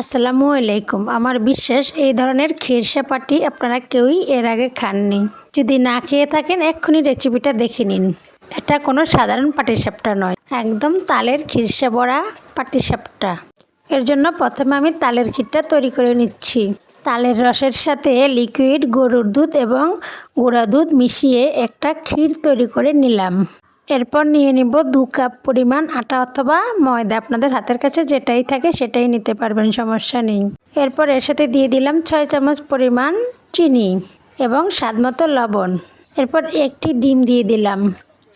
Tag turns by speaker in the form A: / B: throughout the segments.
A: আসসালামু আলাইকুম। আমার বিশ্বাস এই ধরনের খিরসা পাটি আপনারা কেউই এর আগে খাননি। যদি না খেয়ে থাকেন, এক্ষুনি রেসিপিটা দেখে নিন। এটা কোনো সাধারণ পাটিসাপটা নয়, একদম তালের খিরসা বড়া পাটিসাপটা। এর জন্য প্রথমে আমি তালের ক্ষীরটা তৈরি করে নিচ্ছি। তালের রসের সাথে লিকুইড, গরুর দুধ এবং গুঁড়া দুধ মিশিয়ে একটা ক্ষীর তৈরি করে নিলাম। এরপর নিয়ে নিব দু কাপ পরিমাণ আটা অথবা ময়দা। আপনাদের হাতের কাছে যেটাই থাকে সেটাই নিতে পারবেন, সমস্যা নেই। এরপর এর সাথে দিয়ে দিলাম ছয় চামচ পরিমাণ চিনি এবং স্বাদমতো লবণ। এরপর একটি ডিম দিয়ে দিলাম।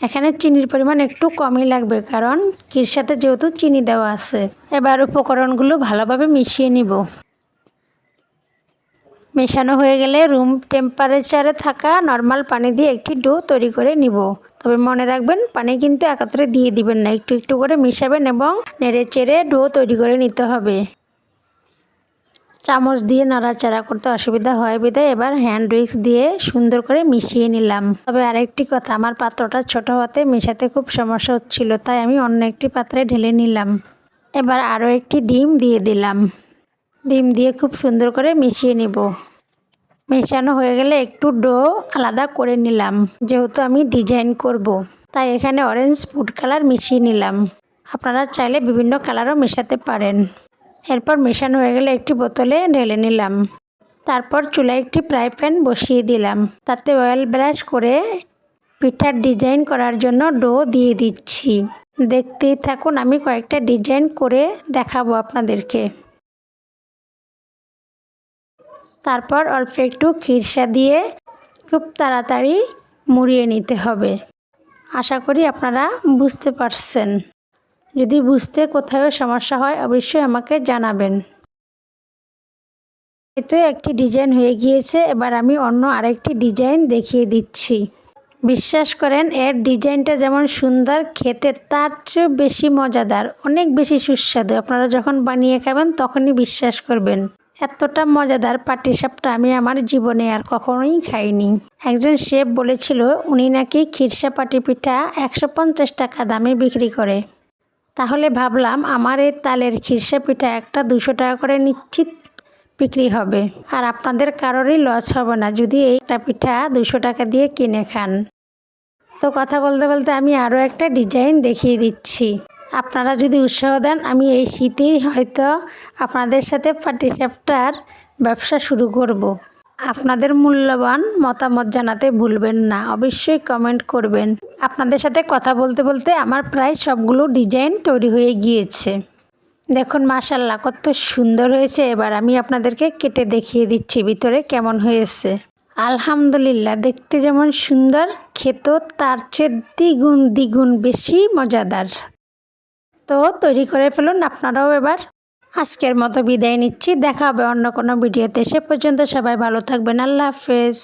A: এখানে চিনির পরিমাণ একটু কমই লাগবে কারণ ক্ষীর সাথে যেহেতু চিনি দেওয়া আছে। এবার উপকরণগুলো ভালোভাবে মিশিয়ে নিব। মেশানো হয়ে গেলে রুম টেম্পারেচারে থাকা নর্মাল পানি দিয়ে একটি ডো তৈরি করে নিব। তবে মনে রাখবেন, পানি কিন্তু একাত্রে দিয়ে দিবেন না। একটু একটু করে মিশাবেন এবং নেড়ে চেড়ে ডো তৈরি করে নিতে হবে। চামচ দিয়ে নাড়াচাড়া করতে অসুবিধা হয় বিধায় এবার হ্যান্ড উইক্স দিয়ে সুন্দর করে মিশিয়ে নিলাম। তবে আরেকটি কথা, আমার পাত্রটা ছোট হতে মেশাতে খুব সমস্যা হচ্ছিল, তাই আমি অন্য একটি পাত্রে ঢেলে নিলাম। এবার আরও একটি ডিম দিয়ে দিলাম। ডিম দিয়ে খুব সুন্দর করে মিশিয়ে নিব। মেশানো হয়ে গেলে একটু ডো আলাদা করে নিলাম। যেহেতু আমি ডিজাইন করব। তাই এখানে অরেঞ্জ ফুড কালার মিশিয়ে নিলাম। আপনারা চাইলে বিভিন্ন কালারও মেশাতে পারেন। এরপর মেশানো হয়ে গেলে একটি বোতলে ঢেলে নিলাম। তারপর চুলায় একটি ফ্রাই প্যান বসিয়ে দিলাম। তাতে অয়েল ব্রাশ করে পিঠার ডিজাইন করার জন্য ডো দিয়ে দিচ্ছি। দেখতেই থাকুন, আমি কয়েকটা ডিজাইন করে দেখাবো আপনাদেরকে। তারপর অল্প একটু খিরসা দিয়ে খুব তাড়াতাড়ি মুড়িয়ে নিতে হবে। আশা করি আপনারা বুঝতে পারছেন। যদি বুঝতে কোথাও সমস্যা হয়, অবশ্যই আমাকে জানাবেন। এতে একটি ডিজাইন হয়ে গিয়েছে, এবার আমি অন্য আরেকটি ডিজাইন দেখিয়ে দিচ্ছি। বিশ্বাস করেন, এর ডিজাইনটা যেমন সুন্দর, খেতে তার চেয়েও বেশি মজাদার, অনেক বেশি সুস্বাদু। আপনারা যখন বানিয়ে খাবেন, তখনই বিশ্বাস করবেন। এতটা মজাদার পাটিসাপটা আমি আমার জীবনে আর কখনোই খাইনি। একজন শেফ বলেছিল, উনি নাকি খিরসা পাটি পিঠা একশো পঞ্চাশ টাকা দামে বিক্রি করে। তাহলে ভাবলাম, আমার এই তালের খিরসা পিঠা একটা দুশো টাকা করে নিশ্চিত বিক্রি হবে। আর আপনাদের কারোরই লস হবে না যদি এইটা পিঠা দুশো টাকা দিয়ে কিনে খান। তো কথা বলতে বলতে আমি আরও একটা ডিজাইন দেখিয়ে দিচ্ছি। আপনারা যদি উৎসাহ দেন, আমি এই শীতেই হয়তো আপনাদের সাথে পাটিসাপটার ব্যবসা শুরু করব। আপনাদের মূল্যবান মতামত জানাতে ভুলবেন না, অবশ্যই কমেন্ট করবেন। আপনাদের সাথে কথা বলতে বলতে আমার প্রায় সবগুলো ডিজাইন তৈরি হয়ে গিয়েছে। দেখুন মাশাল্লাহ কত সুন্দর হয়েছে। এবার আমি আপনাদেরকে কেটে দেখিয়ে দিচ্ছি ভিতরে কেমন হয়েছে। আলহামদুলিল্লাহ, দেখতে যেমন সুন্দর খেত তার চেয়ে দ্বিগুণ দ্বিগুণ বেশি মজাদার। তো তৈরি করে ফেলুন আপনারাও এবার। আজকের মতো বিদায় নিচ্ছি। দেখা হবে অন্য কোনো ভিডিওতে। সে পর্যন্ত সবাই ভালো থাকবেন। আল্লাহ হাফেজ।